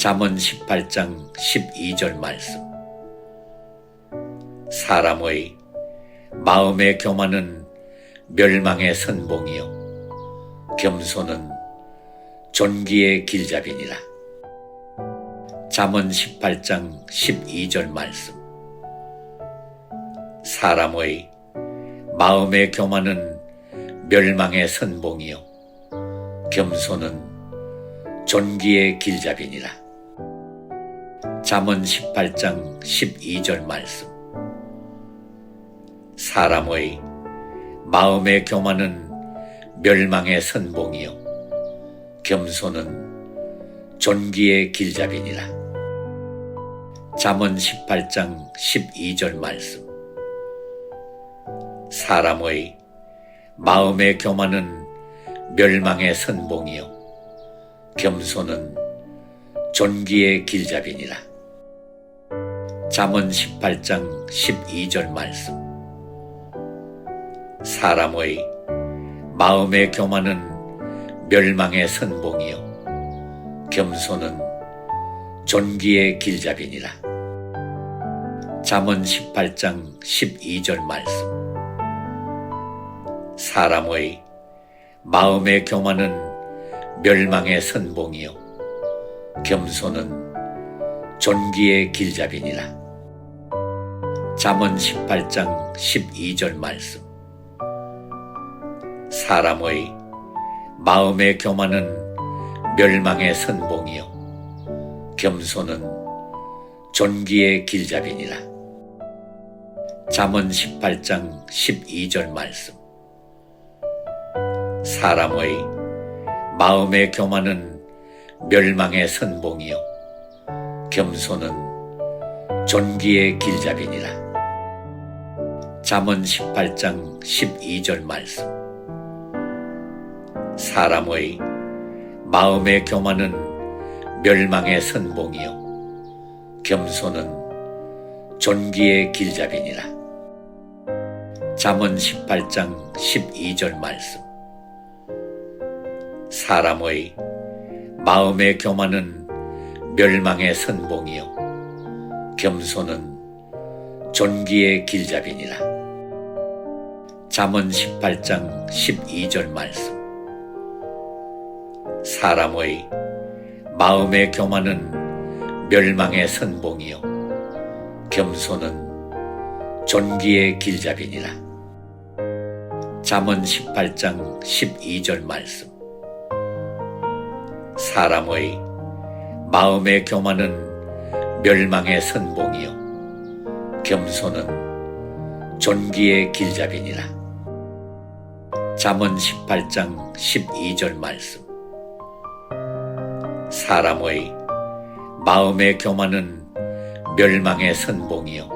잠언 18장 12절 말씀. 사람의 마음의 교만은 멸망의 선봉이요 겸손은 존귀의 길잡이니라. 잠언 18장 12절 말씀. 사람의 마음의 교만은 멸망의 선봉이요 겸손은 존귀의 길잡이니라. 잠언 18장 12절 말씀. 사람의 마음의 교만은 멸망의 선봉이요 겸손은 존귀의 길잡이니라. 잠언 18장 12절 말씀. 사람의 마음의 교만은 멸망의 선봉이요 겸손은 존귀의 길잡이니라. 잠언 18장 12절 말씀. 사람의 마음의 교만은 멸망의 선봉이요 겸손은 존귀의 길잡이니라. 잠언 18장 12절 말씀. 사람의 마음의 교만은 멸망의 선봉이요 겸손은 존귀의 길잡이니라. 잠언 18장 12절 말씀. 사람의 마음의 교만은 멸망의 선봉이요 겸손은 존귀의 길잡이니라. 잠언 18장 12절 말씀. 사람의 마음의 교만은 멸망의 선봉이요 겸손은 존귀의 길잡이니라. 잠언 18장 12절 말씀. 사람의 마음의 교만은 멸망의 선봉이요 겸손은 존귀의 길잡이니라. 잠언 18장 12절 말씀. 사람의 마음의 교만은 멸망의 선봉이요 겸손은 존귀의 길잡이니라. 잠언 18장 12절 말씀. 사람의 마음의 교만은 멸망의 선봉이요 겸손은 존귀의 길잡이니라. 잠언 18장 12절 말씀. 사람의 마음의 교만은 멸망의 선봉이요 겸손은 존귀의 길잡이니라. 잠언 18장 12절 말씀. 사람의 마음의 교만은 멸망의 선봉이요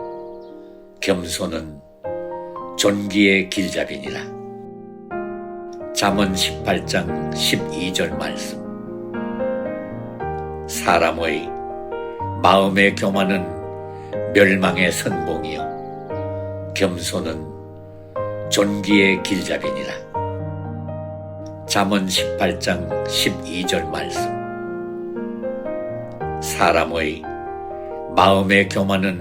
겸손은 존귀의 길잡이니라. 잠언 18장 12절 말씀. 사람의 마음의 교만은 멸망의 선봉이요 겸손은 존귀의 길잡이니라. 잠언 18장 12절 말씀. 사람의 마음의 교만은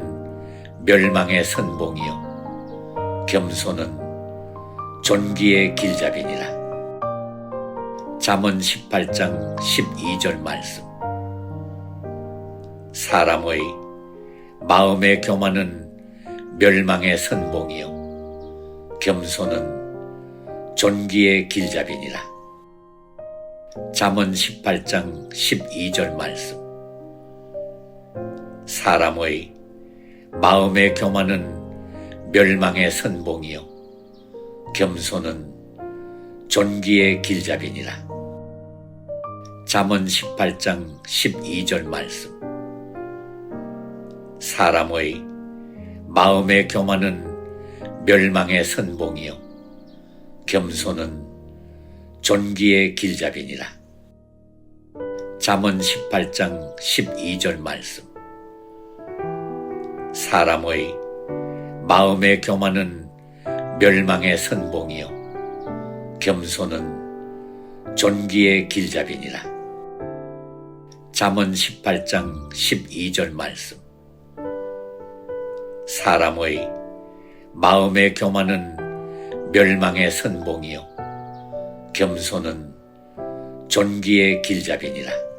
멸망의 선봉이요 겸손은 존귀의 길잡이니라. 잠언 18장 12절 말씀. 사람의 마음의 교만은 멸망의 선봉이요 겸손은 존귀의 길잡이니라. 잠언 18장 12절 말씀. 사람의 마음의 교만은 멸망의 선봉이요 겸손은 존귀의 길잡이니라. 잠언 18장 12절 말씀. 사람의 마음의 교만은 멸망의 선봉이요 겸손은 존귀의 길잡이니라. 잠언 18장 12절 말씀. 사람의 마음의 교만은 멸망의 선봉이요 겸손은 존귀의 길잡이니라. 잠언 18장 12절 말씀. 사람의 마음의 교만은 멸망의 선봉이요 겸손은 존귀의 길잡이니라.